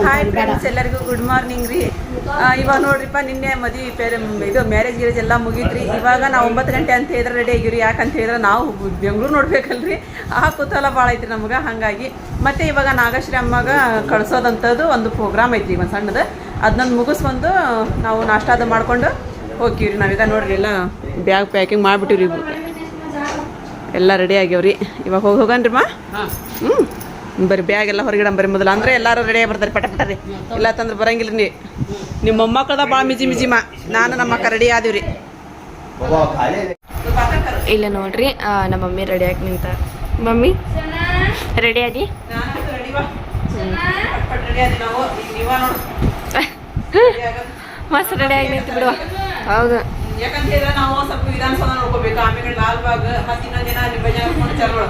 Hi friends ಎಲ್ಲರಿಗೂ good morning ರೀ. ಇವಾಗ ನೋಡ್ರಿಪ್ಪ ನಿನ್ನೆ ಮದುವೆ ಪೇರೆ ಇದು ಮ್ಯಾರೇಜ್ ಗ್ಯಾರೇಜ್ ಎಲ್ಲ ಮುಗೀತ್ರಿ. ಇವಾಗ ನಾವು ಒಂಬತ್ತು ಗಂಟೆ ಅಂತ ಹೇಳಿದ್ರೆ ರೆಡಿ ಆಗಿವ್ರಿ. ಯಾಕಂತ ಹೇಳಿದ್ರೆ ನಾವು ಬೆಂಗಳೂರು ನೋಡ್ಬೇಕಲ್ರಿ. ಆ ಕುತೂಹಲ ಭಾಳ ಐತ್ರಿ ನಮ್ಗೆ. ಹಾಗಾಗಿ ಮತ್ತೆ ಇವಾಗ ನಾಗಶ್ರೀ ಅಮ್ಮಗ ಕಳ್ಸೋದಂಥದ್ದು ಒಂದು ಪ್ರೋಗ್ರಾಮ್ ಐತ್ರಿ ಒಂದು ಸಣ್ಣದು. ಅದನ್ನೊಂದು ಮುಗಿಸ್ಬಂದು ನಾವು ನಾಷ್ಟ ಅದು ಮಾಡ್ಕೊಂಡು ಹೋಗ್ತೀವಿ ನಾವೀಗ ನೋಡ್ರಿ ಎಲ್ಲ ಬ್ಯಾಗ್ ಪ್ಯಾಕಿಂಗ್ ಮಾಡಿಬಿಟ್ಟಿವ್ರಿ ಎಲ್ಲ ರೆಡಿ ಆಗ್ಯಾವ್ರಿ ಇವಾಗ ಹೋಗಿ ಹೋಗನ್ರಿ ಮಾ ಹ್ಞೂ ಬರೀ ಬ್ಯಾಗ್ ಎಲ್ಲ ಹೊರಗಿಡ ಬರಿ ಮೊದಲು. ಅಂದ್ರೆ ಎಲ್ಲರೂ ರೆಡಿ ಆಗಿ ಬರ್ತಾರೆ. ಪಟ ಪಟ್ಟ ರೀ. ಇಲ್ಲ ತಂದ್ರೆ ಬರಂಗಿಲ್ಲ ನೀ. ನಿಮ್ಮ ಮೊಮ್ಮಕ್ಕಳದ ಭಾಳ ಮಿಜಿ ಮಿಜಿ ಮಾ. ನಾನು ನಮ್ಮ ಅಕ್ಕ ರೆಡಿ ಆದಿವ್ರಿ. ಇಲ್ಲ ನೋಡ್ರಿ ನಮ್ಮ ಮಮ್ಮಿ ರೆಡಿ ಆಗಿ ನಿಂತ. ಮಮ್ಮಿ ರೆಡಿ ಆದಿ? ಮಸ್ತ್ ರೆಡಿ ಆಗಿ ನಿಂತು ಬಿಡುವ ಹೌದು. ಯಾಕಂತ ಹೇಳಿದ್ರೆ ನಾವು ಸ್ವಲ್ಪ ವಿಧಾನಸೌಧ ನೋಡ್ಕೋಬೇಕು. ಆಮೇಲೆ ಲಾಲ್ಬಾಗ್ ಮತ್ತೆ ಇನ್ನೊಂದ್ ದಿನ ಅಲ್ಲಿ ಬಜಾರ್ ಚಲೋ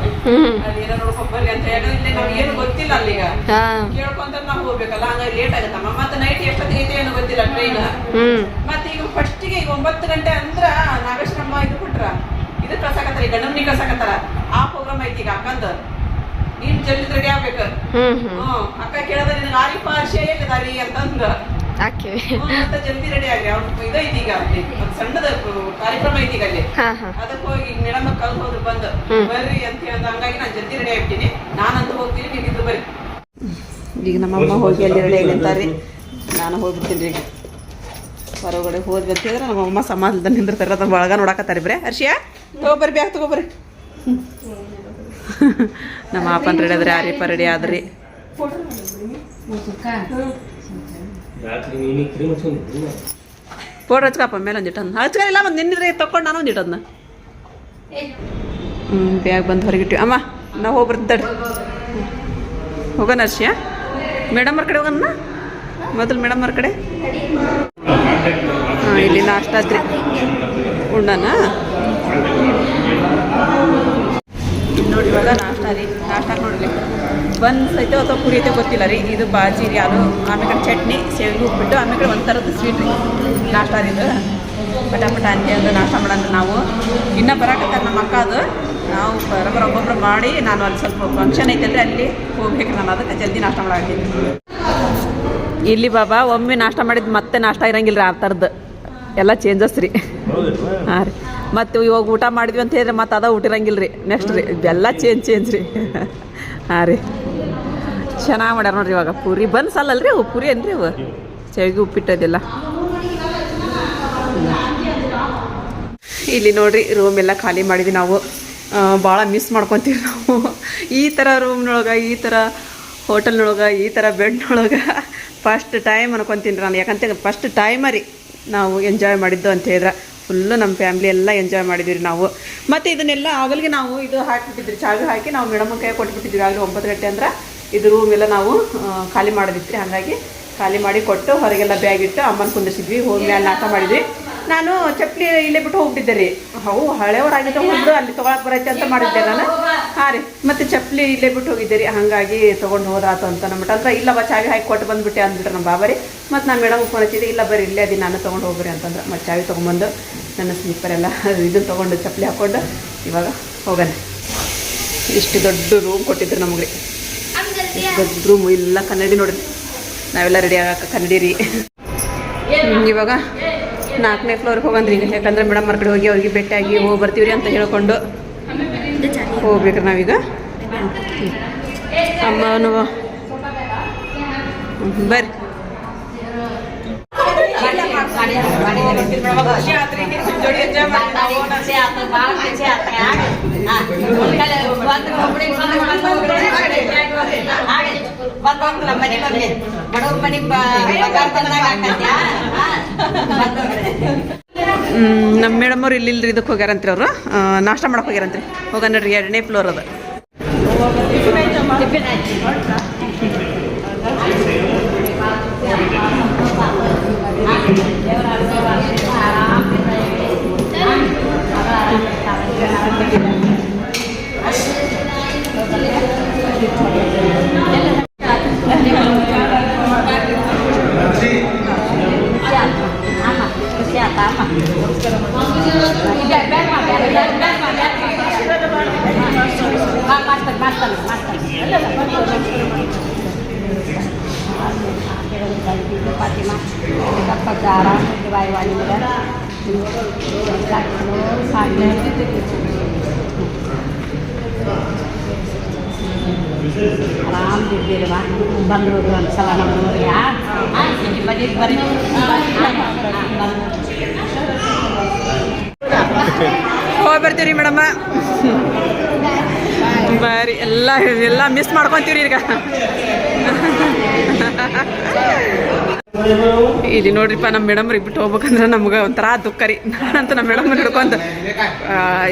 ಅಲ್ಲಿ ಏನೋ ನೋಡ್ಕೊಂಡ್ ಬರ್ಲಿ ಅಂತ ಹೇಳಿ. ಇಲ್ಲಿ ನಮ್ಗೆ ಏನು ಗೊತ್ತಿಲ್ಲ ಅಲ್ಲಿಗ ಕೇಳ್ಕೊಂತ ನಾವು ಹೋಗ್ಬೇಕಲ್ಲ ಹಂಗಾಗಿ ಲೇಟ್ ಆಗತ್ತಮ್ಮ ಮತ್ತೆ ನೈಟ್ ಎಷ್ಟೊತ್ತಿಗೆ ಐತೆ ಏನೋ ಗೊತ್ತಿಲ್ಲ ಟ್ರೈನ್ ಮತ್ತೆ ಈಗ ಫಸ್ಟಿಗೆ ಈಗ ಒಂಬತ್ತು ಗಂಟೆ ಅಂದ್ರ ನಾಗೇಶ್ವರಮ್ಮ ಇದು ಕೊಟ್ರ. ಇದು ಕಳ್ಸಾಕತ್ತಾರ ಈಗ ಗಂಡಮ್ನಿ ಕಳ್ಸಾಕತ್ತಾರ ಆ ಪ್ರೋಗ್ರಾಮ್ ಐತಿ ಈಗ ಅಕ್ಕಂದ. ನೀನ್ ಜಲ್ದಿ ರೆಡಿ ಆಗ್ಬೇಕು. ಹ್ಮ್ ಅಕ್ಕ ಕೇಳದ ನಿನಗೆ ಆರಿಫ ಆರ್ಷೆ ಎಲ್ಲಿದಾರಿ ಅಂತಂದ. ಹಾಕಿವಿ ಜಲ್ದಿ ರೆಡಿ ಆಗಲಿ ಅವ್ರ ಇದು ಈಗ ಅಲ್ಲಿ ಒಂದ್ ಸಣ್ಣದ ಕಾರ್ಯಕ್ರಮ ಐತಿ ಅಲ್ಲಿ ಅದಕ್ಕೆ ಹೋಗಿ ಮೇಡಮ್ ಕಲ್ ಹೋದ್ರು ಬಂದು. ಬರ್ರಿ ಅಂತ ಹೇಳಿದ ಹಂಗಾಗಿ ನಾನು ಜಲ್ದಿ ರೆಡಿ ಆಗ್ಬಿಟ್ಟಿನಿ ನಾನಂತೂ ಹೋಗ್ತೀನಿ ನೀವು ಇದ್ದು ಬರ್ರಿ ಈಗ. ನಮ್ಮಮ್ಮ ಹೋಗಿ ಅಲ್ಲಿ ರೆಡಿ ಆಗಿರ್ತಾರ್ರಿ ನಾನು ಹೋಗ್ಬಿಡ್ತೀನಿ ರೀ ಹೊರಗಡೆ ಹೋದ್ವಿ ಅಂತ ಹೇಳಿದ್ರೆ ನಮ್ಮಮ್ಮ ಸಮಾಜದಲ್ಲಿ ನಿಂದಿರ್ತಾರೆ. ಅದನ್ನ ಒಳಗ ನೋಡಕತ್ತಾರೆ ಬ್ರೆ ಹರ್ಷಿಯಾ ತಗೋಬರ್ರಿ ಬ್ಯಾಗ್ ತಗೋಬರ್ರಿ. ನಮ್ಮ ಅಪ್ಪನ ರೆಡಿ ಆದ್ರಿ ಆರಿಪ ರೆಡಿ ಆದ್ರಿ? ಫೋಟೋ ಹಚ್ಕಪ್ಪ, ಮೇಲೆ ಒಂದಿಟ್ಟು ಅದನ್ನ ಹಚ್ಕೊಂಡಿಲ್ಲ ಮತ್ತೆ ನಿನ್ನಿದ್ರೆ ತಕೊಂಡು ನಾನು ಒಂದಿಟ್ಟು ಹ್ಞೂ ಬ್ಯಾಗ್ ಬಂದು ಹೊರಗಿಟ್ಟಿವಿ ಅಮ್ಮ, ನಾವು ಹೋಗಿ ಬರ್ತಾಡ್ರಿ ಹೋಗೋಣ ಹರ್ಷಿಯ ಮೇಡಮ್ ಅವ್ರ ಕಡೆ ಹೋಗೋಣ ಮೊದಲು ಮೇಡಮ್ ಅವ್ರ ಕಡೆ. ಹಾಂ, ಇಲ್ಲಿ ನಾಷ್ಟ ಆತ್ರಿ. ಉಣ್ಣನ ನೋಡಿ ಇವಾಗ ನಾಷ್ಟ ರೀ ನಾಷ್ಟಾಕ್ ನೋಡ್ರಿ ಬನ್ಸ್ ಐತೆ ಅಥವಾ ಪುರಿ ಗೊತ್ತಿಲ್ಲ ರೀ. ಇದು ಬಾಜಿ ರೀ ಅದು ಆಮೇಲೆ ಚಟ್ನಿ, ಸೇವಿಗೆ ಉಪ್ಪಿಟ್ಟು ಆಮೇಲೆ ಒಂದು ಥರದ್ದು ಸ್ವೀಟ್ ರೀ ನಾಷ್ಟ ಇದು. ಪಟ ಪಟ ಅಂತ ಅಂದು ನಾಷ್ಟ ಮಾಡೋಣ ನಾವು. ಇನ್ನೂ ಬರಕತ್ತ ನಮ್ಮ ಅಕ್ಕ ಅದು. ನಾವು ಬರೋಬ್ಬರ ಒಬ್ಬೊಬ್ಬರು ಮಾಡಿ ನಾನು ಅಲ್ಲಿ ಸ್ವಲ್ಪ ಫಂಕ್ಷನ್ ಐತಲ್ರಿ ಅಲ್ಲಿ ಹೋಗ್ಬೇಕು ನಾನು ಅದಕ್ಕೆ ಜಲ್ದಿ ನಾಷ್ಟ ಮಾಡಾಕತ್ತೀನಿ. ಇಲ್ಲಿ ಬಾಬಾ, ಒಮ್ಮೆ ನಾಷ್ಟ ಮಾಡಿದ್ದು ಮತ್ತೆ ನಾಷ್ಟ ಇರಂಗಿಲ್ಲ ರೀ ಆ ಥರದ್ದು ಎಲ್ಲ ಚೇಂಜಸ್ ರೀ. ಹಾಂ ರೀ. ಮತ್ತು ಇವಾಗ ಊಟ ಮಾಡಿದ್ವಿ ಅಂತ ಹೇಳಿದ್ರೆ ಮತ್ತೆ ಅದ ಊಟ ಇರಂಗಿಲ್ಲ ರೀ ನೆಕ್ಸ್ಟ್ ರೀ. ಎಲ್ಲ ಚೇಂಜ್ ಚೇಂಜ್ ರೀ. ಹಾಂ ರೀ. ಚೆನ್ನಾಗಿ ಮಾಡ್ಯಾರ ನೋಡ್ರಿ ಇವಾಗ. ಪೂರಿ ಬನ್ಸ್ ಅಲ್ಲಲ್ರಿ ಅವು, ಪೂರಿ ಏನ್ರಿ ಅವು? ಚಳಿಗೆ ಉಪ್ಪಿಟ್ಟದೆಲ್ಲ ಇಲ್ಲಿ ನೋಡ್ರಿ ರೂಮ್ ಎಲ್ಲ ಖಾಲಿ ಮಾಡಿದ್ವಿ ನಾವು. ಭಾಳ ಮಿಸ್ ಮಾಡ್ಕೊತೀವಿ ನಾವು. ಈ ಥರ ರೂಮ್ನೊಳಗೆ ಈ ಥರ ಹೋಟೆಲ್ನೊಳಗೆ ಈ ಥರ ಬೆಡ್ನೊಳಗೆ ಫಸ್ಟ್ ಟೈಮ್ ಅನ್ಕೊತೀನಿ ನಾನು. ಯಾಕಂತ ಫಸ್ಟ್ ಟೈಮ ರೀ ನಾವು ಎಂಜಾಯ್ ಮಾಡಿದ್ದು ಅಂತ ಹೇಳಿದ್ರೆ. ಫುಲ್ಲು ನಮ್ಮ ಫ್ಯಾಮ್ಲಿ ಎಲ್ಲ ಎಂಜಾಯ್ ಮಾಡಿದ್ವಿ ರೀ ನಾವು. ಮತ್ತು ಇದನ್ನೆಲ್ಲ ಆಗಲಿಗೆ ನಾವು ಇದು ಹಾಕಿಬಿಟ್ಟಿದ್ರಿ ಚಾವಿ ಹಾಕಿ ನಾವು ಮೇಡಮ್ ಕೈ ಕೊಟ್ಬಿಟ್ಟಿದ್ವಿ ಆಗಲಿ ಒಂಬತ್ತು ಗಂಟೆ ಅಂದ್ರೆ. ಇದು ರೂಮ್ ಎಲ್ಲ ನಾವು ಖಾಲಿ ಮಾಡೋದಿತ್ತು ಹಾಗಾಗಿ ಖಾಲಿ ಮಾಡಿ ಕೊಟ್ಟು ಹೊರಗೆಲ್ಲ ಬ್ಯಾಗ್ ಇಟ್ಟು ಅಮ್ಮನ ಕುಂದಿಸಿದ್ವಿ ಹೋಗಿ ಮೇಲೆ ನಾಟ ಮಾಡಿದ್ವಿ. ನಾನು ಚಪ್ಪಲಿ ಇಲ್ಲೇ ಬಿಟ್ಟು ಹೋಗ್ಬಿಟ್ಟಿದ್ದೆ ರೀ ಅವು ಹಳೆಯವರಾಗಿದ್ದ ಹೋದ್ರು ಅಲ್ಲಿ ತೊಗೊಳಕ್ ಬರೈತೆ ಅಂತ ಮಾಡಿದ್ದೆ ನಾನು. ಹಾಂ ರೀ, ಮತ್ತೆ ಚಪ್ಪಲಿ ಇಲ್ಲೇ ಬಿಟ್ಟು ಹೋಗಿದ್ದೆ ರೀ ಹಾಗಾಗಿ ತೊಗೊಂಡು ಹೋದ್ರಾತು ಅಂತ ಅಂದ್ಬಿಟ್ಟು. ಅಂದ್ರೆ ಇಲ್ಲವ, ಚಾವಿ ಹಾಕಿ ಕೊಟ್ಟು ಬಂದ್ಬಿಟ್ಟೆ ಅಂದ್ಬಿಟ್ರೆ ನಮ್ಮ ಬಾಬರಿ. ಮತ್ತು ನಾನು ಮೇಡಮ್ ಫೋನ್ ಹಚ್ಚಿದ್ದೆ, ಇಲ್ಲ ಬರ್ರಿ, ಇಲ್ಲೇ ಅದಿ ನಾನು ತೊಗೊಂಡು ಹೋಗ್ರಿ ಅಂತಂದ್ರೆ. ಮತ್ತೆ ಚಾವಿ ತೊಗೊಂಬಂದು ನನ್ನ ಸ್ಲೀಪರ್ ಎಲ್ಲ ಇದನ್ನು ತೊಗೊಂಡು ಚಪ್ಪಲಿ ಹಾಕ್ಕೊಂಡು ಇವಾಗ ಹೋಗೋಣ. ಇಷ್ಟು ದೊಡ್ಡ ರೂಮ್ ಕೊಟ್ಟಿದ್ರು ನಮಗೆ. ದೊಡ್ಡ ರೂಮ್ ಇಲ್ಲ ಕನ್ನಡಿ ನೋಡ್ರಿ ನಾವೆಲ್ಲ ರೆಡಿ ಆಗಕ್ಕೆ ಕನ್ನಡಿರಿ. ಇವಾಗ ನಾಲ್ಕನೇ ಫ್ಲೋರ್ಗೆ ಹೋಗಂದ್ರಿ ಈಗ. ಯಾಕಂದ್ರೆ ಮೇಡಮ್ ಮರ್ಕಡೆ ಕಡೆ ಹೋಗಿ ಅವ್ರಿಗೆ ಭೇಟಿಯಾಗಿ ಹೋಗಿ ಬರ್ತೀವ್ರಿ ಅಂತ ಹೇಳ್ಕೊಂಡು ಹೋಗ್ಬೇಕ್ರಿ ನಾವೀಗ. ಅಮ್ಮನು ಬರ್ರಿ. ಹ್ಮ್, ನಮ್ಮ ಮೇಡಮ್ ಅವ್ರು ಇಲ್ಲಿ ಇದಕ್ಕೆ ಹೋಗ್ಯಾರಂತ್ರಿ ಅವರು ನಾಷ್ಟ ಮಾಡಕ್ಕೆ ಹೋಗ್ಯಾರಂತ್ರಿ ಹೋಗ ನೋಡ್ರಿ ಎರಡನೇ ಫ್ಲೋರ್ ಅದ Thank you. master, master. Kita pacaran, kita bayi Alam di bang rodoan salam ya. Oh berdiri. ಬರೀ ಎಲ್ಲ ಎಲ್ಲ ಮಿಸ್ ಮಾಡ್ಕೊತೀವ್ರಿ ಈಗ. ಇಲ್ಲಿ ನೋಡ್ರಿಪ್ಪ ನಮ್ಮ ಮೇಡಮ್ರಿ ಬಿಟ್ಟು ಹೋಗ್ಬೇಕಂದ್ರೆ ನಮ್ಗೆ ಒಂಥರ ದುಃಖ ರೀ. ನಾನಂತ ನಮ್ಮ ಮೇಡಮ್ ಹಿಡ್ಕೊಂತ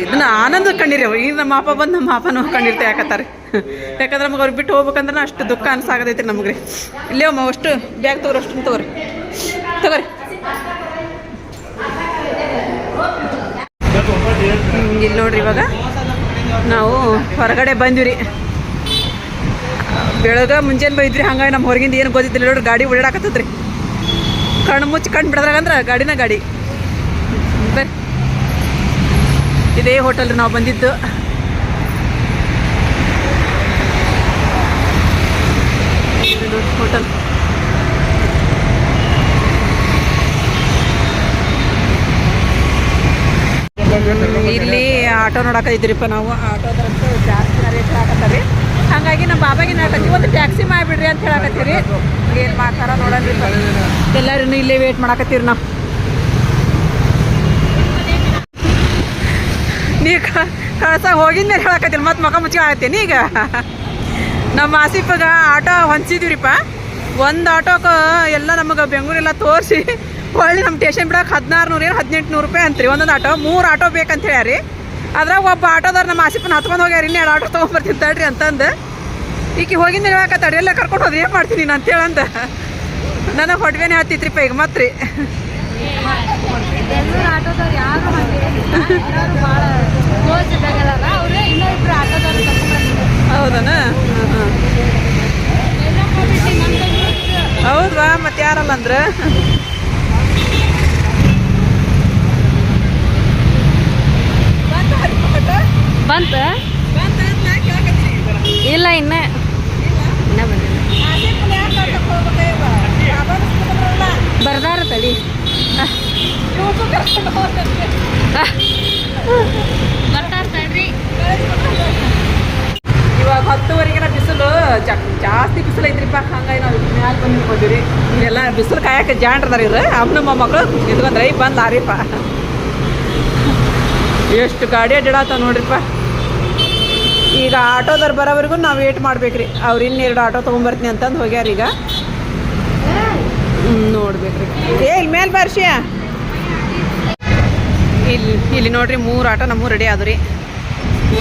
ಇದನ್ನ ಆನಂದ ಕಂಡಿರಿ ಅವ್ರು. ಈಗ ನಮ್ಮ ಅಪ್ಪ ಬಂದು ನಮ್ಮ ಅಪ್ಪನೂ ಕಂಡಿರ್ತೆ ಯಾಕತ್ತಾರೆ ಯಾಕಂದ್ರೆ ನಮ್ಗೆ ಅವ್ರಿಗೆ ಬಿಟ್ಟು ಹೋಗ್ಬೇಕಂದ್ರೆ ಅಷ್ಟು ದುಃಖ ಅನ್ಸಾಗತೈತಿ ನಮ್ಗೆ. ರೀ ಇಲ್ಲೇ ಅಮ್ಮ, ಅಷ್ಟು ಬ್ಯಾಗ್ ತಗೋರಿ ಅಷ್ಟು ತಗೋರಿ. ತಗೋರಿ. ಇಲ್ಲಿ ನೋಡ್ರಿ ಇವಾಗ. ನಾವು ಹೊರಗಡೆ ಬಂದ್ವಿ ಬೆಳಗ್ಗೆ ಮುಂಜಾನೆ ಬೈದ್ರಿ, ಹಂಗಾಗಿ ನಮ್ಮ ಹೊರಗಿಂದ ಏನು ಗೊತ್ತಿದ್ದಿಲ್ಲ ನೋಡ್ರಿ, ಗಾಡಿ ಓಡಾಡಕತ್ತದ್ರಿ. ಕಣ್ಣು ಮುಚ್ಚಿ ಕಣ್ಣು ಬಿಡದ್ರಾಗಂದ್ರೆ ಗಾಡಿನ ಗಾಡಿ. ಇದೇ ಹೋಟೆಲ್ ನಾವು ಬಂದಿದ್ದು ಹೋಟೆಲ್ ಇಲ್ಲಿ ಆಟೋ ನೋಡಕೈತ್ರಿಪ್ಪ ನಾವು. ಆಟೋದಂತೂ ಜಾಸ್ತಿ ರೇಟ್ ಹಾಕತ್ತೀವಿ ಹಾಗಾಗಿ ನಮ್ಮ ಬಾಬಾಗೆ ನಾಟಿ ಒಂದು ಟ್ಯಾಕ್ಸಿ ಮಾಡಿಬಿಡ್ರಿ ಅಂತ ಹೇಳಕತ್ತೀರಿ. ಏನು ಮಾಡ್ತಾರ ನೋಡಲ್ರಿ ಎಲ್ಲರೂ ಇಲ್ಲೇ ವೇಟ್ ಮಾಡಕತ್ತೀರಿ ನಾವು. ನೀ ಕಳಸ ಹೋಗಿಂದ ಹೇಳಕತ್ತೀನಿ ಮತ್ತೆ ಮಕ ಮುಚ್ಚಿ ಆಗತ್ತೀನಿ ಈಗ. ನಮ್ಮ ಆಸಿಫಾಗ ಆಟೋ ಹೊಂಚಿದ್ವಿರಿಪ್ಪ ಒಂದು ಆಟೋಕ್ಕೆ ಎಲ್ಲ ನಮಗೆ ಬೆಂಗಳೂರೆಲ್ಲ ತೋರಿಸಿ, ಹೊಳ್ಳಿ ನಮ್ಮ ಟೇಷನ್ ಬಿಡಕ್ಕೆ ಹದಿನಾರು ನೂರು ಏನು ಹದಿನೆಂಟು ನೂರು ರೂಪಾಯಿ ಅಂತ್ರಿ. ಒಂದೊಂದು ಆಟೋ, ಮೂರು ಆಟೋ ಬೇಕಂತ ಹೇಳ್ಯಾರಿ. ಅದ್ರಾಗ ಒಬ್ಬ ಆಟೋದವ್ರು ನಮ್ಮ ಆಸಿಫನ ಹತ್ಕೊಂಡು ಹೋಗ್ಯಾರ ಎರಡು ಆಟೋ ತೊಗೊಂಬರ್ತೀನಿ ತಡ್ರಿ ಅಂತಂದು. ಈಕಿ ಹೋಗಿಂದ ಹೇಳಕತ್ತಾಡಿ ಎಲ್ಲ ಕರ್ಕೊಂಡು ಹೋದ್ರೆ ಏನು ಮಾಡ್ತೀನಿ ನೀನು ಅಂತೇಳಂದ. ನನಗೆ ಹೊಡ್ವೇನೆ ಮತ್ತೆ ರೀ ಅವರೇ ಇನ್ನೊಬ್ರು ಆಟೋದವ್ರು ಹೌದನ? ಹೌದ್ವಾ ಮತ್ತೆ ಯಾರಲ್ಲ ಅಂದ್ರೆ ಬಂತ ಇಲ್ಲ ಇನ್ನ ಇನ್ನ ಬಂದಿಲ್ಲ ಬರ್ದಾರ ತಡಿ ಬರ್ತಾರ ತಡ್ರಿ ಇವಾಗ ಹತ್ತುವರೆಗಿನ ಬಿಸಿಲು ಜಾಸ್ತಿ ಬಿಸಿಲು ಐತ್ರಿಪ್ಪ. ಹಂಗಾಗಿ ನಾವು ಮ್ಯಾಲ ಬಂದು ನಿಂತ್ಕೊಂಡಿರಿ ಎಲ್ಲ ಬಿಸಿಲು ಕಾಯಕ್ಕೆ ಜಾಣ್ರದಾರ ಇವ್ರು. ಅಮ್ಮನ ಮೊಮ್ಮಗಳು ನಿಂತ್ಕೊಂಡ್ರೆ ಈ ಬಂದು ಲಾರಿಪ್ಪ. ಎಷ್ಟು ಗಾಡಿ ಅಡ್ಡಾಡತ್ತಾವ ನೋಡ್ರಿಪ್ಪ. ಈಗ ಆಟೋದವ್ರು ಬರೋವರೆಗೂ ನಾವು ವೇಟ್ ಮಾಡ್ಬೇಕ್ರಿ. ಅವ್ರು ಇನ್ನೆರಡು ಆಟೋ ತೊಗೊಂಬರ್ತೀನಿ ಅಂತಂದು ಹೋಗ್ಯಾರ ಈಗ. ನೋಡ್ಬೇಕ್ರಿ. ಏ ಇಲ್ಲಿ ಮೇಲೆ ಬರ್ಷಿಯ ಇಲ್ಲಿ ಇಲ್ಲಿ ನೋಡ್ರಿ ಮೂರು ಆಟೋ ನಮ್ಮೂ ರೆಡಿ ಆದ್ರಿ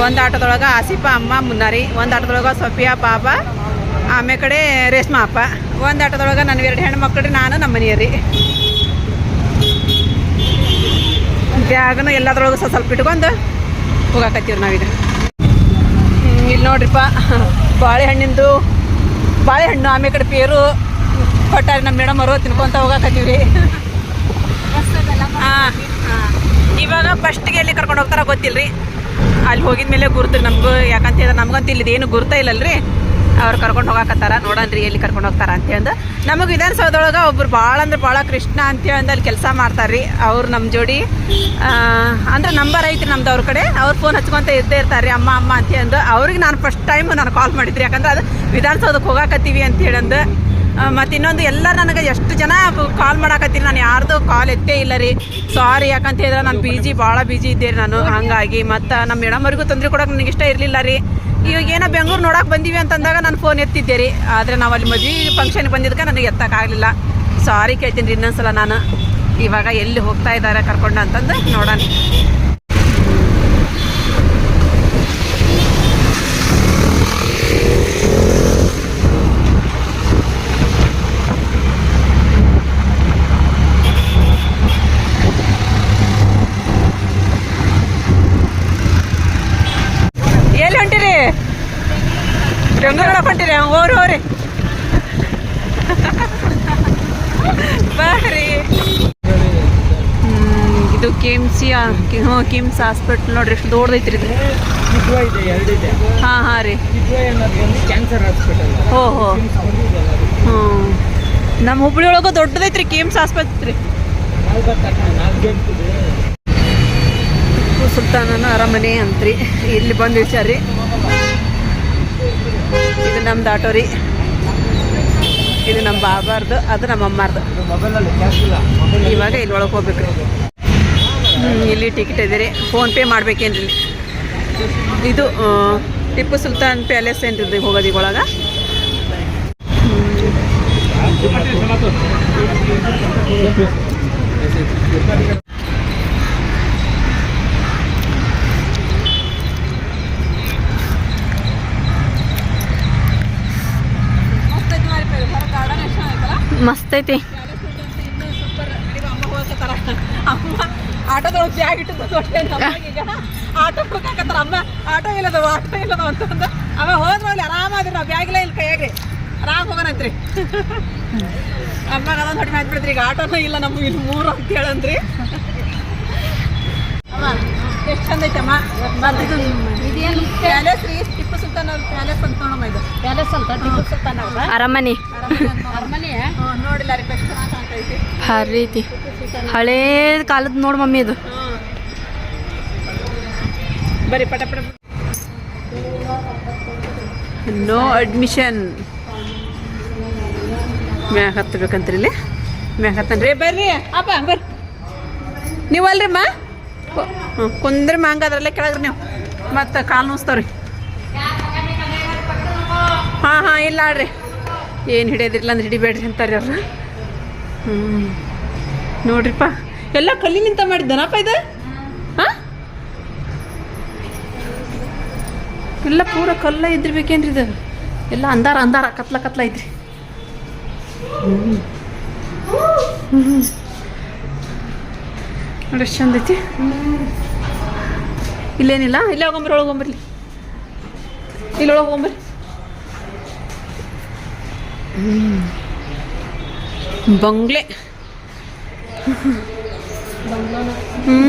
ಒಂದು ಆಟೋದೊಳಗೆ ಆಸಿಫ, ಅಮ್ಮ, ಮುನ್ನಾರಿ. ಒಂದು ಆಟೋದೊಳಗೆ ಸೊಫಿಯಾ, ಪಾಪ. ಆಮೇ ಕಡೆ ರೇಷ್ಮಾ, ಅಪ್ಪ. ಒಂದು ಆಟೋದೊಳಗೆ ನನ್ನ ಎರಡು ಹೆಣ್ಣು ಮಕ್ಕಳು ನಾನು, ನಮ್ಮ ಮನೆಯವ್ರಿ ಬ್ಯಾಗನು ಎಲ್ಲದ್ರೊಳಗೆ ಸ್ವಲ್ಪ ಸ್ವಲ್ಪ ಇಟ್ಕೊಂಡು ಹೋಗಾಕತ್ತೀವ್ರಿ ನಾವೀಗ. ಇಲ್ಲಿ ನೋಡ್ರಿಪ್ಪ. ಬಾಳೆಹಣ್ಣಿಂದು ಬಾಳೆಹಣ್ಣು ಆಮೇಲೆ ಕಡೆ ಪೇರು ಪಟ್ಟಾರಿ ನಮ್ಮ ಮೇಡಮ್ ಅವರು ತಿನ್ಕೊತ ಹೋಗಾಕತ್ತೀವಿ ರೀ ಹಾಂ ಇವಾಗ ಫಸ್ಟ್ಗೆ ಎಲ್ಲಿ ಕರ್ಕೊಂಡು ರೀ ಅಲ್ಲಿ ಹೋಗಿದ ಮೇಲೆ ಗುರುತು ನಮಗೂ. ಯಾಕಂತ ಹೇಳಿದ್ರೆ ನಮ್ಗಂತ ಇಲ್ಲಿ ಏನು ಗುರುತ ಇಲ್ಲಲ್ರಿ. ಅವ್ರು ಕರ್ಕೊಂಡು ಹೋಗಾಕತ್ತಾರ. ನೋಡನ್ರಿ ಎಲ್ಲಿ ಕರ್ಕೊಂಡು ಹೋಗ್ತಾರ ಅಂತೇಳಿ ನಮಗೆ ವಿಧಾನಸೌಧದೊಳಗೆ ಒಬ್ರು ಭಾಳ ಅಂದ್ರೆ ಭಾಳ ಕೃಷ್ಣ ಅಂತೇಳಿ ಅಲ್ಲಿ ಕೆಲಸ ಮಾಡ್ತಾರ್ರಿ. ಅವ್ರು ನಮ್ಮ ಜೋಡಿ ಅಂದ್ರೆ ನಂಬರ್ ಐತಿ ನಮ್ದು ಅವ್ರ ಕಡೆ. ಅವ್ರು ಫೋನ್ ಹಚ್ಕೊಂತ ಇದ್ದೇ ಇರ್ತಾರೆ ಅಮ್ಮ ಅಮ್ಮ ಅಂತ ಅಂದು ಅವ್ರಿಗೆ ನಾನು ಫಸ್ಟ್ ಟೈಮ್ ನಾನು ಕಾಲ್ ಮಾಡಿದ್ರಿ. ಯಾಕಂದ್ರೆ ಅದು ವಿಧಾನಸೌಧಕ್ಕೆ ಹೋಗಾಕತ್ತೀವಿ ಅಂತ ಹೇಳಂದು ಮತ್ತು ಇನ್ನೊಂದು ಎಲ್ಲ ನನಗೆ ಎಷ್ಟು ಜನ ಕಾಲ್ ಮಾಡಾಕತ್ತೀನಿ. ನಾನು ಯಾರ್ದು ಕಾಲ್ ಎತ್ತೇ ಇಲ್ಲ ರೀ. ಸಾರಿ ಯಾಕಂತ ಹೇಳಿದ್ರೆ ನಾನು ಬಿಜಿ ಭಾಳ ಬಿಜಿ ಇದ್ದೆ ರೀ ನಾನು. ಹಾಗಾಗಿ ಮತ್ತು ನಮ್ಮ ಮೇಡಮ್ವರೆಗೂ ತೊಂದರೆ ಕೊಡೋಕೆ ನನಗೆ ಇಷ್ಟ ಇರಲಿಲ್ಲ ರೀ. ಇವಾಗ ಏನೋ ಬೆಂಗಳೂರು ನೋಡಕ್ಕೆ ಬಂದೀವಿ ಅಂತಂದಾಗ ನಾನು ಫೋನ್ ಎತ್ತಿದ್ದೆ ರೀ. ಆದರೆ ನಾವು ಅಲ್ಲಿ ಮದುವೆ ಫಂಕ್ಷನ್ಗೆ ಬಂದಿದ್ದಕ್ಕೆ ನನಗೆ ಎತ್ತಕ್ಕಾಗಲಿಲ್ಲ ಸಾರಿ ಕೇಳ್ತೀನಿ ರೀ ಇನ್ನೊಂದ್ಸಲ ನಾನು. ಇವಾಗ ಎಲ್ಲಿ ಹೋಗ್ತಾ ಇದ್ದಾರೆ ಕರ್ಕೊಂಡು ಅಂತಂದು ನೋಡೋಣ ಎಲ್ಲಿ ಹೊಂಟಿರಿ ಬೆಂಗಳೂರೊಳಗೆ ಹೊಂಟಿರಿ ಹೋಗ್ರಿ ಹೋಗ್ರಿ ಬರ್ರಿ ಹ್ಮ್, ಇದು ಕಿಮ್ಸಿ ಹಾಸ್ಪಿಟ್ಲ್ ನೋಡ್ರಿ ಎಷ್ಟು ದೊಡ್ಡದೈತ್ರಿ ಇದು. ಹಾಂ ಹಾಂ ರೀ. ಕ್ಯಾನ್ಸರ್ ಹಾಸ್ಪಿಟಲ್ ಹೋ ಹೋ. ಹ್ಞೂ. ನಮ್ಮ ಹುಬ್ಳಿ ಒಳಗೆ ದೊಡ್ಡದೈತ್ರಿ ಕಿಮ್ಸ್ ಆಸ್ಪತ್ರೆ. ಟಿಪ್ಪು ಸುಲ್ತಾನನ ಅರಮನೆ ಅಂತ್ರಿ. ಇಲ್ಲಿ ಬಂದು ವಿಚಾರಿ ಇದು ನಮ್ದು ಆಟೋ ರೀ. ಇದು ನಮ್ಮ ಬಾಬಾರ್ದು ಅದು ನಮ್ಮ ಅಮ್ಮಾರ್ದು. ಇವಾಗ ಇಲ್ಲಿ ಒಳಗೆ ಹೋಗ್ಬೇಕು ರೀ ಹ್ಮ್, ಇಲ್ಲಿ ಟಿಕೆಟ್ ಇದೆ ರೀ. ಫೋನ್ಪೇ ಮಾಡ್ಬೇಕೇನ್ರಿ? ಇದು ಟಿಪ್ಪು ಸುಲ್ತಾನ್ ಪ್ಯಾಲೇಸ್ ಏನ್ರಿ ಹೋಗೋದಿ ಒಳಗೆ? ಮಸ್ತ್ ಐತಿ. ಆಟೋದೊಳಗೆ ಬ್ಯಾಗ್ ಇಟ್ಟು ಈಗ. ಆಟೋ ಹುಡುಕಾಕತ್ತಾರ. ಅಮ್ಮ ಆಟೋ ಇಲ್ಲದವ ಆಟೋ ಇಲ್ಲದವ ಅಂತಂದ. ಅವ ಹೋದ್ರಲ್ಲಿ ಆರಾಮಾದ್ರಿ ನಾವು ಬ್ಯಾಗಿಲ್ಲ ಇಲ್ಲಿ ಕೈಯಾಗ್ರಿ ಆರಾಮ್ ಹೋಗೋಣಂತ್ರಿ. ಅಮ್ಮ ಅದೊಂದು ಹೊಟ್ಟೆ ಮಾಡ್ಬಿಡ್ತ್ರಿ ಈಗ ಆಟೋನೂ ಇಲ್ಲ ನಮ್ಗೆ ಇಲ್ಲಿ ಮೂರು ಅಂತ ಹೇಳಂದ್ರಿ ಅಮ್ಮ ಎಷ್ಟು ಚಂದ ಐತಮ್ಮ? ಮತ್ತೆ ಟಿಪ್ಪು ಸುಲ್ತಾನ್ ಅವ್ರ ಪ್ಯಾಲೇಸ್ ಅಂತ ನೋಡಮ್ಮ ಇದು. ಪ್ಯಾಲೇಸ್ ಅಂತ ಟಿಪ್ಪು ಸುಲ್ತಾನ್ ಅವ್ರ? ಅರಮನೆ. ಅರಮನೆ ಹ್ಞೂ ನೋಡಿಲ್ಲ ರೀ ಬೆಸ್ಟ್ ಕಾಣ್ತೈತಿ ಭಾರಿ ಐತಿ ಹಳೇ ಕಾಲದ ನೋಡು ಮಮ್ಮಿ ಇದು. ಬರೀ ಪಟ ಪಟ ನೋ ಅಡ್ಮಿಷನ್ ಮ್ಯಾಗ ಹತ್ತಬೇಕಂತ್ರಿ ಇಲ್ಲಿ. ಮ್ಯಾಗ ಹತ್ತನ್ರಿ ಬರ್ರಿ. ಅಪ್ಪ ಬರ್ರಿ. ನೀವು ಅಲ್ರಿ ಮಾ ಹ್ಞೂ ಕುಂದ್ರಿ ಮಾಂಗ ಅದ್ರಲ್ಲೇ ಕೆಳಗ್ರಿ ನೀವು. ಮತ್ತು ಕಾಲು ನೋಸ್ತಾವ್ರಿ ಹಾಂ ಹಾಂ, ಇಲ್ಲ ಆಡ್ರಿ. ಏನು ಹಿಡಿಯೋದಿಲ್ಲ ಅಂದ್ರೆ ಹಿಡಿಬೇಡ್ರಿ ಅಂತಾರೆ ಅವ್ರು. ಹ್ಞೂ ನೋಡ್ರಿಪ್ಪ. ಎಲ್ಲ ಕಲ್ಲಿನಿಂದ ಮಾಡಿದ್ದನಪ್ಪ ಇದು? ಹಾಂ? ಎಲ್ಲ ಪೂರ ಕಲ್ಲ ಇದ್ದಿರ್ಬೇಕೇನ್ರಿ ಇದು? ಎಲ್ಲ ಅಂದಾರ ಅಂದಾರ ಕತ್ಲ ಕತ್ಲ ಐತ್ರಿ ನೋಡಿ ಎಷ್ಟು ಚಂದ ಐತಿ? ಇಲ್ಲೇನಿಲ್ಲ ಇಲ್ಲೇ ಹೋಗೊಂಬರ್ರಿ ಒಳಗೆ ಹೋಗೊಂಬರ್ಲಿ ಇಲ್ಲಿ ಒಳಗೆ ಹೋಗೊಂಬರ್ರಿ ಹ್ಮ್. ಬಂಗ್ಲೆ ಹ್ಞೂ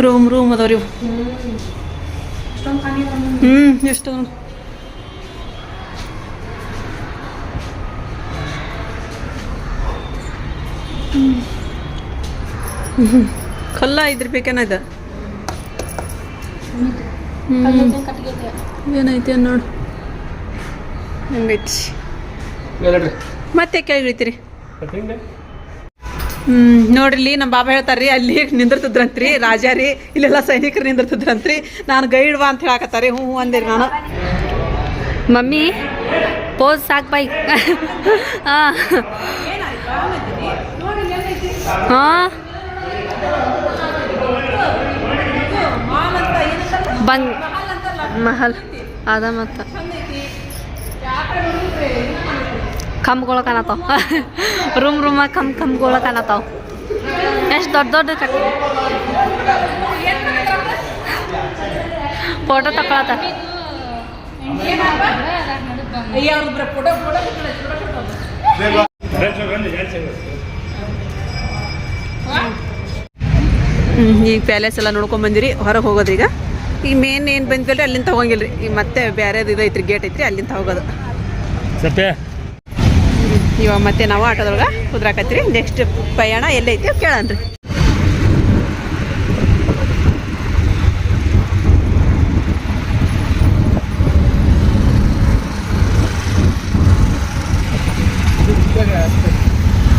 ರೂಮ್ ರೂಮ್ ಅದಾವ್ರಿ ಇವು ಹ್ಞೂ ಎಷ್ಟು? ಹ್ಞೂ ಕಲ್ಲ ಇದ್ರಬೇಕೇನ ಇದು? ಏನೈತಿ ನೋಡು. ಹಂಗೈತಿ. ಮತ್ತೆ ಕೆಳಗಿಳಿತೀರಿ ಹ್ಮ್, ನೋಡ್ರಿ ನಮ್ಮ ಬಾಬಾ ಹೇಳ್ತಾರ್ರಿ, ಅಲ್ಲಿ ನಿಂದಿರ್ತಿದ್ರಂತ್ರಿ ರಾಜಾರಿ ಇಲ್ಲೆಲ್ಲ ಸೈನಿಕರು ನಿಂದಿರ್ತಿದ್ರಂತ್ರಿ, ನಾನು ಗೈಡ್ ಬಾ ಅಂತ ಹೇಳಕತ್ತಾರಿ ಹ್ಞೂ ಹ್ಞೂ ಅಂದಿರಿ ನಾನು. ಮಮ್ಮಿ ಪೋಸ್ ಸಾಕ್ ಬೈ ಹಾಂ. ಹಾಂ. ಬಂಗ್. ಮಹಲ್. ಅದ ಮತ್ತು. ಕಂಬ್ಗಳು ಕಾಣತ್ತಾವ ರೂಮ್ ರೂಮ ಕಂಬ್ ಕಂಬ್ಗಳು ಕಾಣತ್ತಾವ ಎಷ್ಟು ದೊಡ್ಡ ದೊಡ್ಡ ಕಟ್ ಫೋಟೋ ತಕೊಳತ್ತ ಹ್ಮ್, ಈಗ ಪ್ಯಾಲೇಸ್ ಎಲ್ಲ ನೋಡ್ಕೊಂಡ್ ಬಂದಿರಿ ಹೊರಗೆ ಹೋಗೋದು ಈಗ. ಈ ಮೇನ್ ಏನು ಬಂದ್ವಲ್ರಿ ಅಲ್ಲಿಂದ ತಗೊಂಗಿಲ್ರಿ. ಈ ಈಗ ಮತ್ತೆ ಬೇರೆದು ಇದು ಐತ್ರಿ ಗೇಟ್ ಐತ್ರಿ ಅಲ್ಲಿಂದ ಹೋಗೋದು ಸತ್ಯ. ಇವಾಗ ಮತ್ತೆ ನಾವು ಆಟೋದೊಳಗೆ ಕುದ್ರಾಕತ್ತೀರಿ. ನೆಕ್ಸ್ಟ್ ಪ್ರಯಾಣ ಎಲ್ಲೈತಿ ಕೇಳನ್ರಿ.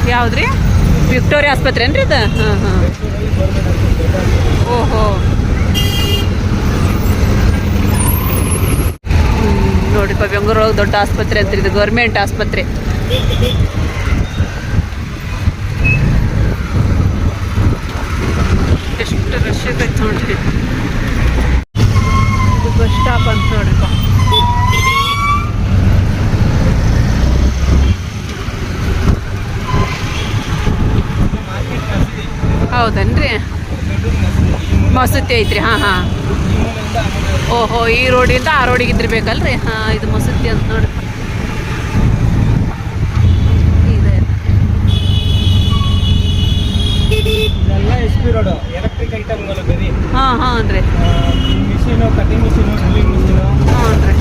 ಯಾವ್ದ್ರಿ? ವಿಕ್ಟೋರಿಯಾ ಆಸ್ಪತ್ರೆ ಏನ್ರಿ ಇದು? ಹಾಂ ಹಾಂ. ಓಹೋ. ನೋಡಿಪ್ಪ ಬೆಂಗಳೂರೊಳಗೆ ದೊಡ್ಡ ಆಸ್ಪತ್ರೆ ಅಂತ್ರಿ ಇದು, ಗೌರ್ಮೆಂಟ್ ಆಸ್ಪತ್ರೆ. ಎಷ್ಟು ರಶ್ ಆಗೈತೆ ನೋಡ್ರಿ. ಇದು ಬಸ್ ಸ್ಟಾಪ್ ಅಂತ ನೋಡ್ರಿಪ್ಪ ಹೌದನ್ರಿ? ಮಸೂತಿ ಐತ್ರಿ, ಹಾಂ ಹಾಂ. ಓಹೋ, ಈ ರೋಡಿಂದ ಆ ರೋಡಿಗೆ ಇದ್ದಿರ್ಬೇಕಲ್ರಿ? ಹಾಂ, ಇದು ಮಸೂತಿ ಅಂತ ನೋಡಿ ರೋಡ್ ಎಲೆಕ್ಟ್ರಿಕ್ ಐಟಮ್ಗಳು ಬರೀ. ಹಾಂ ಹಾಂ ರೀ machine cutting machine drilling machine ಹಾಂ ರೀ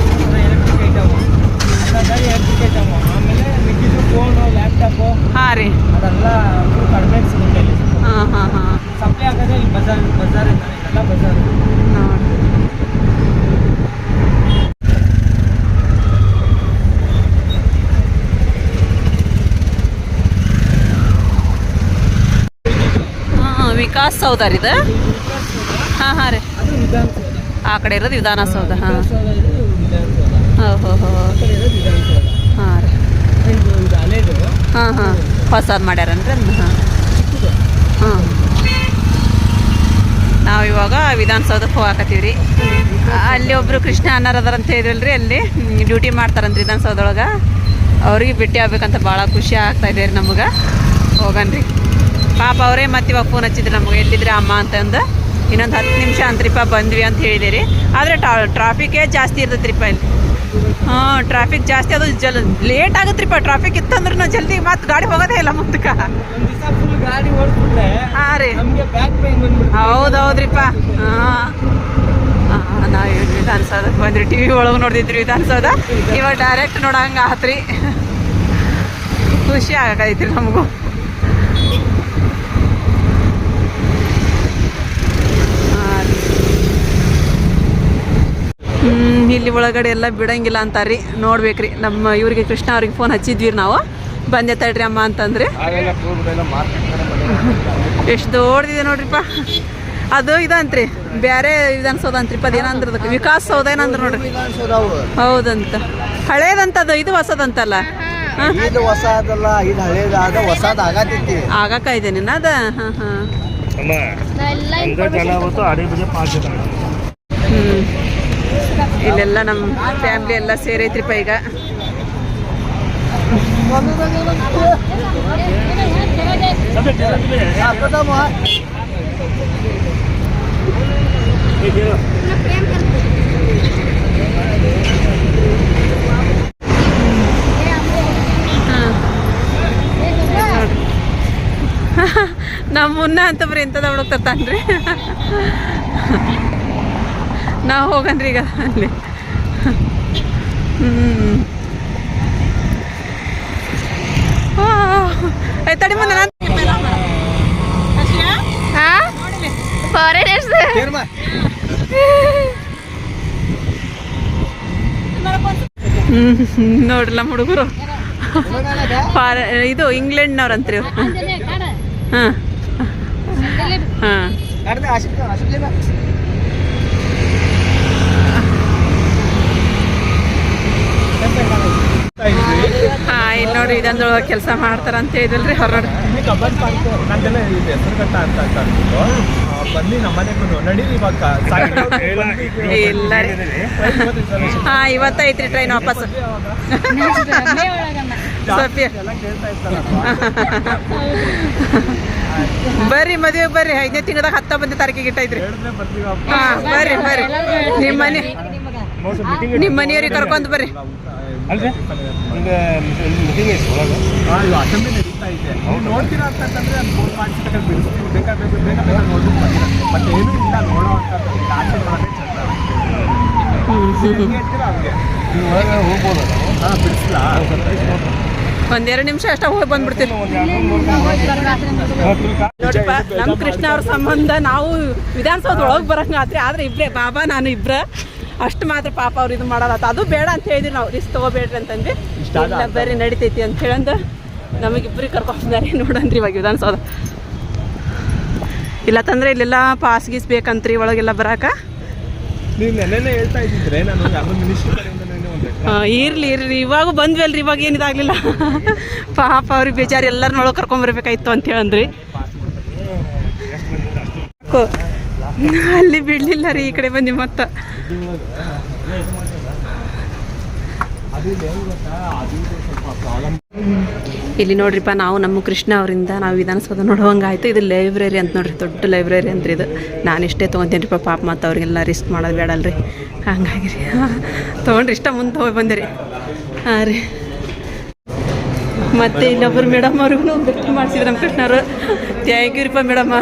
ಎಲೆಕ್ಟ್ರಿಕ್ ಐಟಮು ಹಾಗಾಗಿ ಎಲೆಕ್ಟ್ರಿಕ್ ಐಟಮು ಆಮೇಲೆ ಮಿಕ್ಕಿದ್ದು ಫೋನು ಲ್ಯಾಪ್ಟಾಪು ಹಾಂ ರೀ. ಅದೆಲ್ಲ ಕಡಿಮೆ ಸಿಗುತ್ತೆ ಇಲ್ಲಿ ಹಾಂ ಹಾಂ ಹಾಂ. ಸಪ್ಲೈ ಆಗೋದೇ ಇಲ್ಲಿ ಬಜಾರ್ ಬಜಾರ್ ಇದ್ದಾರೆ. ಇದೆಲ್ಲ ಬಜಾರ್. ಹಾಂ ವಿಕಾಸ್ ಸೌಧ ರೀ ಇದು? ಹಾಂ ಹಾಂ ರೀ. ಆ ಕಡೆ ಇರೋದು ವಿಧಾನಸೌಧ, ಹಾಂ. ಹಾಂ, ಹೋ ಹೋ. ರೀ. ಹಾಂ ಹಾಂ. ಹೊಸದು ಮಾಡ್ಯಾರನ್ರಿ ಹಾಂ. ಹಾಂ. ನಾವು ಇವಾಗ ವಿಧಾನಸೌಧಕ್ಕೆ ಹೋಗಾಕತ್ತೀವಿ ರೀ. ಅಲ್ಲಿ ಒಬ್ಬರು ಕೃಷ್ಣ ಅನ್ನಾರ ಅದಾರ ಅಂತ ಹೇಳಿದ್ರಲ್ರಿ ಅಲ್ಲಿ ಡ್ಯೂಟಿ ಮಾಡ್ತಾರಂತ್ರಿ ವಿಧಾನಸೌಧೊಳಗೆ ಅವ್ರಿಗೆ ಭೇಟಿ ಆಗ್ಬೇಕಂತ ಭಾಳ ಖುಷಿ ಆಗ್ತಾ ಇದೆ ರೀ ನಮಗೆ. ಹೋಗನ್ರಿ ಪಾಪ ಅವರೇ ಮತ್ತೆ ಇವಾಗ ಫೋನ್ ಹಚ್ಚಿದ್ರು ನಮಗೆ ಎಲ್ಲಿದ್ರೆ ಅಮ್ಮ ಅಂತಂದು. ಇನ್ನೊಂದು ಹತ್ತು ನಿಮಿಷ ಅಂತ್ರಿಪ್ಪ ಬಂದ್ವಿ ಅಂತ ಹೇಳಿದಿರಿ. ಆದರೆ ಟ್ರಾಫಿಕ್ಕೇ ಜಾಸ್ತಿ ಇರ್ತೈತ್ರಿಪ್ಪ ಇಲ್ಲಿ. ಹಾಂ ಟ್ರಾಫಿಕ್ ಜಾಸ್ತಿ, ಅದು ಜಲ್ ಲೇಟ್ ಆಗತ್ರಿಪ್ಪ ಟ್ರಾಫಿಕ್ ಇತ್ತಂದ್ರೆ ನಾವು ಜಲ್ದಿ ಮತ್ತೆ ಗಾಡಿ ಹೋಗೋದೇ ಇಲ್ಲ ಮುಂದಕ್ಕೆ. ಹಾಂ ರೀ. ನಮಗೆ ಬ್ಯಾಕ್ ಪೈನ್ ಬಂದ್ಬಿಡುತ್ತೆ ಹೌದು ಹೌದ್ರಿಪ್ಪ ಹಾಂ, ನಾವು ವಿಧಾನಸೌಧಕ್ಕೆ ಬಂದ್ರಿ ಟಿ ವಿ ಒಳಗೆ ನೋಡ್ತಿದ್ರಿ ವಿಧಾನಸೌಧ. ಇವಾಗ ಡೈರೆಕ್ಟ್ ನೋಡಂಗೆ ಆತ್ರಿ. ಖುಷಿ ಆಗೈತ್ರಿ ನಮಗೂ ಹಾಂ ರೀ. ಹ್ಮ್, ಇಲ್ಲಿ ಒಳಗಡೆ ಎಲ್ಲ ಬಿಡಂಗಿಲ್ಲ ಅಂತಾರ್ರಿ. ನೋಡ್ಬೇಕ್ರಿ. ನಮ್ಮ ಇವ್ರಿಗೆ ಕೃಷ್ಣ ಅವ್ರಿಗೆ ಫೋನ್ ಹಚ್ಚಿದ್ವಿ ನಾವು. ಬಂದೆ ತಡ್ರಿ ಅಮ್ಮ ಅಂತಂದ್ರೆ. ಎಷ್ಟು ದೊಡ್ಡದಿದೆ ನೋಡ್ರಿಪ್ಪ. ಅದು ಇದಂತ್ರಿ. ಬೇರೆ ವಿಧಾನಸೌಧ ಅಂತ್ರಿಪ್ಪ ಅದೇನಂದ್ರ ಅದಕ್ಕೆ ವಿಕಾಸ್ ಸೌಧ ಏನಂದ್ರ ನೋಡ್ರಿ. ಹೌದಂತ. ಹಳೇದಂತದು ಇದು ಹೊಸದಂತಲ್ಲ? ಹಾಂ? ಇದು ಹೊಸ ಅದಲ್ಲ ಇದು ಹಳೇದಾದ ಹೊಸದ ಆಗತೈತಿ. ಆಗಾಕ ಇದೆ ನಿನ್ನ ಅದ ಹಾಂ ಹಾಂ ಇಲ್ಲೆಲ್ಲ ನಮ್ಮ ಫ್ಯಾಮಿಲಿ ಎಲ್ಲ ಸೇರೈತ್ರಿಪ್ಪ ಈಗ. ಹಾಂ. ನಮ್ಮ ಮುನ್ನ ಅಂತ ಬರೀ ಎಂಥದ ಹುಡುಕ್ತಾನ್ರಿ ನಾವು ಹೋಗನ್ರಿ ಈಗ ಅಲ್ಲಿ. ಹ್ಞೂ ತಡಿ ಮುಂದೆ ನಾನು ಫಾರಿನರ್ಸ್ ನಮ್ಮ ಹುಡುಗರು. ಫಾರೆ ಇದು ಇಂಗ್ಲೆಂಡ್ನವ್ರಂತ್ರಿ ಹಾಂ. ಹಾಂ. ನೋಡ್ರಿ ಇದಂದೊಳಗೆ ಕೆಲಸ ಮಾಡ್ತಾರಂತ ಅಂತ ಹೇಳಿದ್ರಿ ಹೊರ ಇಲ್ಲಿ ಕಬ್ಬನ್ ಪಾರ್ಕ್ ನಂದೆಲ್ಲ ಇದೆ ಹೆಸರುಘಟ್ಟ ಅಂತ ಅಂತ ಅಂದ್ಬಿಟ್ಟು. ಬನ್ನಿ ನಮ್ಮನೆಗೂ ನಡೀರಿ ಇವಾಗ. ಸಾಯಂಕಾಲ ಬಂದು ಈಗ ಇಲ್ಲ ಹಾ ಇವತ್ತೈತ್ರಿ ಟ್ರೈನ್ ವಾಪಸ್ ಬರ್ರಿ ಮದುವೆ ಬರ್ರಿ. ಐದನೇ ತಿಂಗಳದಾಗ ಹತ್ತ ಬಂದ ತಾರೀಕಿಗೆ ಇಟ್ಟೈತ್ರಿ ಹಾ ಬರ್ರಿ ಬರ್ರಿ. ನಿಮ್ಮ ಮನೆ ನಿಮ್ಮ ಮನೆಯವ್ರಿಗೆ ಕರ್ಕೊಂಡ್ ಬರ್ರಿ. ಅಲ್ರಿ ನಿಮ್ಗೆ ಮೀಟಿಂಗ್ ಐತೆ ಒಳಗೆ ಹಾಂ ಇದು ಅಸೆಂಬ್ಲಿ ನಡೀತಾ ಇದೆ ಅವ್ರು ನೋಡ್ತೀರಾ ಅಂತಂದ್ರೆ ಅದು ಫೋನ್ ಮಾಡಿಸಿ ತಗೊಂಡು ಬಿಡಿಸ್ತೀವಿ ಬೇಕಾದ್ರೆ ಬೇಕಾದ್ರೆ ನೋಡ್ಬಿಟ್ಟು ಬರ್ತೀರಾ ಮತ್ತೆ ಏನೂ ಇಲ್ಲ ನೋಡೋ ಅಂತಂದ್ರೆ ಇಲ್ಲಿ ಆಚೆ ನೋಡೋದೇ ಚಂದ ಹೆಂಗೆ ಹೇಳ್ತೀರಾ ಹಂಗೆ ನೀವು ಒಳಗೆ ಹೋಗ್ಬೋದು ಹಾಂ ಬಿಡಿಸ್ಲಾ ಒಂದೆರಡು ನಿಮಿಷ ಅಷ್ಟ ಹೋಗಿ ಬಂದ್ಬಿಡ್ತೀವಿ ನೋಡಿಪ್ಪ ನಮ್ಮ ಕೃಷ್ಣ ಅವ್ರ ಸಂಬಂಧ ನಾವು ವಿಧಾನಸೌಧ ಒಳಗ್ ಬರಂಗ ಆತ್ರಿ ಆದ್ರೆ ಇಬ್ರೇ ಬಾಬಾ ನಾನು ಇಬ್ರ ಅಷ್ಟು ಮಾತ್ರ ಪಾಪ ಅವ್ರು ಇದು ಮಾಡಲ್ಲ. ಅದು ಬೇಡ ಅಂತ ಹೇಳಿದ್ವಿ ನಾವು. ರಿಸ್ಕ್ ತಗೋಬೇಡ್ರಿ ಅಂತಂದ್ವಿ. ಬರ್ರಿ ನಡಿತೈತಿ ಅಂತ ಹೇಳಂದು ನಮಗಿಬ್ರಿಗೆ ಕರ್ಕೊಂಡಿದ್ದಾರೆ ನೋಡನ್ರಿ ಇವಾಗ ವಿಧಾನಸೌಧ. ಇಲ್ಲ ತಂದ್ರೆ ಇಲ್ಲೆಲ್ಲ ಪಾಸ್ ಗೀಸ್ ಬೇಕಂತ್ರಿ ಒಳಗೆಲ್ಲ ಬರಾಕ? ಇರ್ಲಿ ಇರ್ಲಿ. ಇವಾಗ ಬಂದ್ವಲ್ರಿ ಇವಾಗ ಏನಿದಾಗ್ಲಿಲ್ಲ. ಪಾಪ ಅವ್ರಿಗೆ ಬೇಜಾರು ಎಲ್ಲರನ್ನೊಳಗೆ ಕರ್ಕೊಂಬರ್ಬೇಕಾಯ್ತು ಅಂತ ಹೇಳಂದ್ರಿ. ಅಲ್ಲಿ ಬಿಡ್ಲಿಲ್ಲ ರೀ ಈ ಕಡೆ ಬಂದಿ ಮತ್ತ. ಇಲ್ಲಿ ನೋಡ್ರಿಪ್ಪ, ನಾವು ನಮ್ಮ ಕೃಷ್ಣ ಅವರಿಂದ ನಾವು ವಿಧಾನಸೌಧ ನೋಡುವಂಗಾಯ್ತು. ಇದು ಲೈಬ್ರರಿ ಅಂತ ನೋಡ್ರಿ, ದೊಡ್ಡ ಲೈಬ್ರರಿ ಅಂತ್ರಿ ಇದು. ನಾನು ಇಷ್ಟೇ ತೊಗೊಂತೇನೆ ಪಾಪ ಮತ್ತು ಅವ್ರಿಗೆಲ್ಲ ರಿಸ್ಕ್ ಮಾಡೋದು ಬೇಡಲ್ರಿ ಹಂಗಾಗಿ ರೀ ತೊಗೊಂಡ್ರಿ, ಇಷ್ಟ ಮುಂದೆ ಹೋಗಿ ಬಂದಿರಿ. ಹಾಂ ರೀ. ಮತ್ತೆ ಇನ್ನೊಬ್ಬರು ಮೇಡಮ್ ಅವ್ರಿಗೂ ಭೇಟಿ ಮಾಡಿಸಿದ್ರು ನಮ್ಮ ಕೃಷ್ಣರು ಥ್ಯಾಂಕ್ ಯು ರೀಪ್ಪ ಮೇಡಮ್ಮ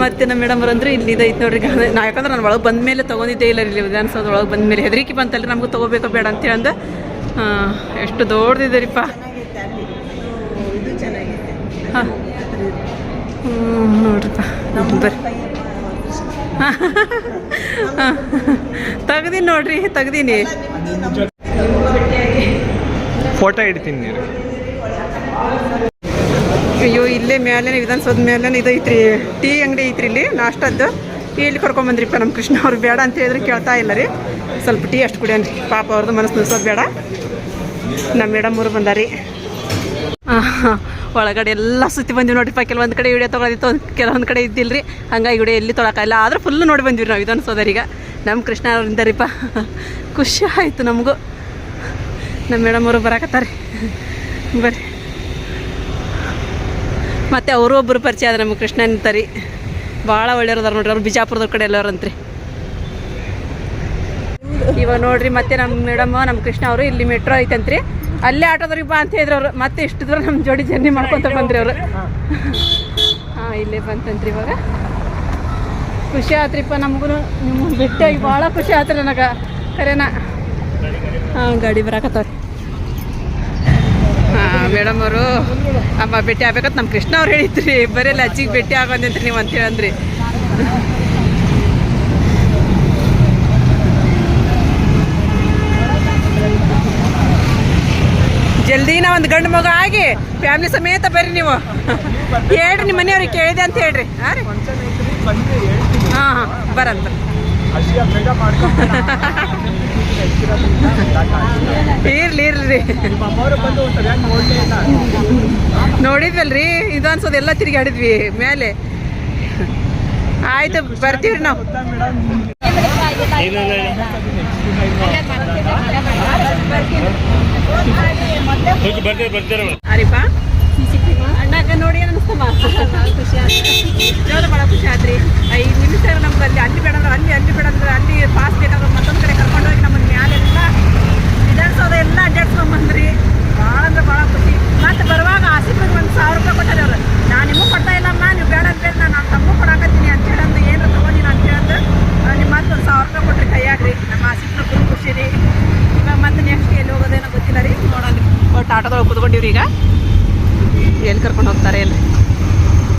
ಮತ್ತೆ ನಮ್ಮ ಮೇಡಮ್ ಅಂದ್ರೆ ಇಲ್ಲಿ ಇದೈತೆ ನೋಡ್ರಿ ನಾ ಯಾಕಂದ್ರೆ ನಾನು ಒಳಗೆ ಬಂದ ಮೇಲೆ ತೊಗೊಂಡಿದ್ದೇ ಇಲ್ಲ ಇಲ್ಲಿ ವಿಧಾನಸೌಧ ಒಳಗೆ ಬಂದ ಮೇಲೆ. ಹೆದರಿಕೆ ಬಂತಲ್ರಿ, ನಮ್ಗೆ ತೊಗೋಬೇಕು ಬೇಡ ಅಂತೇಳಿ ಅಂದ. ಎಷ್ಟು ದೊಡ್ಡದಿದ್ದೀರಿಪ್ಪ ಹಾಂ. ಹ್ಞೂ ನೋಡ್ರಿಪ್ಪ ಬರ್ರಿ ತೆಗ್ದೀನಿ ನೋಡ್ರಿ, ತೆಗ್ದೀನಿ. ಫೋಟೋ ಇಡ್ತೀನಿ ಅಯ್ಯೋ, ಇಲ್ಲೇ ಮೇಲೇನೆ ವಿಧಾನಸೌಧ ಮೇಲೆ ಇದು ಐತ್ರಿ ಟೀ ಅಂಗಡಿ ಐತ್ರಿ ಇಲ್ಲಿ ನಾಷ್ಟದ್ದು ಟೀ ಇಲ್ಲಿ ಕರ್ಕೊಂಬಂದ್ರಿಪ್ಪ ನಮ್ಮ ಕೃಷ್ಣ ಅವ್ರು, ಬೇಡ ಅಂತ ಹೇಳಿದ್ರೆ ಕೇಳ್ತಾ ಇಲ್ಲ ರೀ. ಸ್ವಲ್ಪ ಟೀ ಅಷ್ಟು ಕುಡಿಯನ್ರಿ ಪಾಪ ಅವ್ರದ್ದು ಮನಸ್ಸು ನಿಲ್ಸೋದು ಬೇಡ. ನಮ್ಮ ಮೇಡಮ್ ಅವರು ಬಂದಾರಿ ಒಳಗಡೆ ಎಲ್ಲ ಸುತ್ತಿ ಬಂದಿವಿ ನೋಡ್ರಿಪ್ಪ ಕೆಲವೊಂದು ಕಡೆ ವಿಡಿಯೋ ತೊಗೊಳದಿತ್ತು, ಕೆಲವೊಂದು ಕಡೆ ಇದ್ದಿಲ್ಲ ರೀ ಹಂಗಾಗಿ ವಿಡಿಯೋ ಎಲ್ಲಿ ತೊಳಕಾಯಿಲ್ಲ ಆದ್ರೆ ಫುಲ್ ನೋಡಿ ಬಂದಿವಿ ನಾವು ವಿಧಾನಸೌಧರೀಗ ನಮ್ಮ ಕೃಷ್ಣ ಅವ್ರಿಂದ ಖುಷಿ ಆಯಿತು ನಮಗೂ. ನಮ್ಮ ಮೇಡಮ್ ಅವರು ಬರಾಕತ್ತಾರೆ ಬರ್ರಿ. ಮತ್ತು ಅವರು ಒಬ್ಬರು ಪರಿಚಯ ಆದ್ರೆ ನಮ್ಮ ಕೃಷ್ಣ ನಿಂತಾರಿ ಭಾಳ ಒಳ್ಳೆಯವ್ರು ಅದಾರ ನೋಡ್ರಿ, ಅವ್ರು ಬಿಜಾಪುರದ ಕಡೆ ಎಲ್ಲರಂತ್ರಿ. ಇವಾಗ ನೋಡ್ರಿ, ಮತ್ತೆ ನಮ್ಮ ಮೇಡಮ್ ನಮ್ಮ ಕೃಷ್ಣ ಅವರು ಇಲ್ಲಿ ಮೆಟ್ರೋ ಐತಂತ್ರಿ. ಅಲ್ಲೇ ಆಟೋದವ್ರಿಗೆ ಬಾ ಅಂತ ಹೇಳಿದ್ರು ಅವರು. ಮತ್ತೆ ಇಷ್ಟು ದೂರ ನಮ್ಮ ಜೋಡಿ ಜರ್ನಿ ಮಾಡ್ಕೊತ ಬಂದ್ರಿ ಅವರು. ಹಾಂ, ಇಲ್ಲೇ ಬಂತಂತ್ರಿ ಇವಾಗ. ಖುಷಿ ಆತ್ರಿಪ್ಪ ನಮಗೂ ನಿಮ್ಮ ಬಿಟ್ಟಾಗಿ ಭಾಳ ಖುಷಿ ಆತ್ರಿ ನನಗೆ. ಕರೆನ? ಹಾಂ, ಗಾಡಿ ಬರಾಕತ್ತವ್ರಿ. ಮೇಡಮ್ ಅವರು, ಅಮ್ಮ ಭೇಟಿ ಆಗ್ಬೇಕಂತ ನಮ್ಮ ಕೃಷ್ಣ ಅವ್ರು ಹೇಳಿದ್ರಿ. ಬರೀ ಅಜ್ಜಿಗೆ ಭೇಟಿ ಆಗೋದಂತ ನೀವು ಅಂತ ಹೇಳಂದ್ರಿ. ನಾ ಒಂದು ಗಂಡು ಮಗು ಆಗಿ ಫ್ಯಾಮಿಲಿ ಸಮೇತ ಬರ್ರಿ ನೀವು. ಹೇಳ್ರಿ ನಿಮ್ಮ ಮನೆಯವ್ರಿಗೆ ಕೇಳಿದೆ ಅಂತ ಹೇಳ್ರಿ. ಹಾಂ ರೀ? ಹಾಂ ಹಾಂ ಬರಂತ ಮಾಡ್ಕೊಂಡು ಇರ್ಲಿ ಇರ್ಲಿ. ನೋಡಿದ್ವಲ್ರಿ ಇದು ಅನ್ಸೋದು ಎಲ್ಲ ತಿರುಗಾಡಿದ್ವಿ ಮೇಲೆ. ಆಯ್ತು ಬರ್ತೀವ್ರಿ ನಾವು. ಬರ್ತೀರ ಮೇಡಮ್ ಅರಿಪ್ಪ ನೋಡಿ ಅನಿಸ್ತಮ್ಮ ಖುಷಿ ಆಯ್ತು. ಭಾಳ ಖುಷಿ ಆದ್ರಿ. ಐದು ನಿಮಿಷ ನಮ್ಗೆ ಅಲ್ಲಿ ಅಲ್ಲಿ ಬೇಡ ಅಂದ್ರೆ ಅಲ್ಲಿ ಅಲ್ಲಿ ಬೇಡ ಅಂದ್ರೆ ಅಲ್ಲಿ ಪಾಸ್ ಬೇಕಾದ್ರೆ ಮತ್ತೊಂದು ಕಡೆ ಕರ್ಕೊಂಡೋಗಿ ನಮ್ಮನ್ನ ಮ್ಯಾಲೆಲ್ಲ ವಿಧಾನಸೌಧ ಎಲ್ಲ ಅಡ್ಡಾಡ್ಸ್ಕೊಂಬಂದ್ರಿ ಭಾಳ ಅಂದ್ರೆ ಭಾಳ ಖುಷಿ. ಮತ್ತೆ ಬರುವಾಗ ಆಸಿಫಿಗೆ ಒಂದು ಸಾವಿರ ರೂಪಾಯಿ ಕೊಟ್ಟಾರೆ ಅವ್ರು ನಾನು ನಿಮಗೂ ಕೊಡ್ತಾ ಇಲ್ಲಮ್ಮ ನೀವು ಬೇಡ ಅಂತ ನಾನು ತಮ್ಮೂ ಕೊಡಾಕತ್ತೀನಿ ಅಂತ ಹೇಳಂದು ಏನು ತಗೊಂಡಿನ ಅಂತ ಹೇಳಂದು ನಿಮ್ಮ ಮತ್ತೆ ಒಂದು ಸಾವಿರ ರೂಪಾಯಿ ಕೊಟ್ರಿ ಕೈಯಾಗ್ರಿ. ನಮ್ಮ ಆಸಿಫ್ನ ಫುಲ್ ಖುಷಿ ರೀ. ಇವಾಗ ಮತ್ತೆ ನೆಕ್ಸ್ಟ್ ಎಲ್ಲಿ ಹೋಗೋದೇನೋ ಗೊತ್ತಿಲ್ಲ ರೀ. ನೋಡೋಣ. ಒಟ್ಟು ಆಟೋದೊಳಗೆ ಕುತ್ಕೊಂಡಿವ್ರಿ ಈಗ? ಎಲ್ಲಿ ಕರ್ಕೊಂಡು ಹೋಗ್ತಾರೆ ಎಲ್ಲಿ?